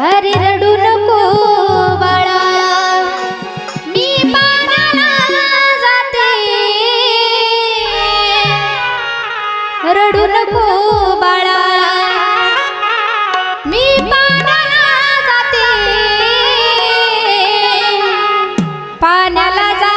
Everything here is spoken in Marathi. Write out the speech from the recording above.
अरे रडू नको बाळा. मी पाण्याला रडू नको बाळा. मी पाण्याला जाते. पाण्याला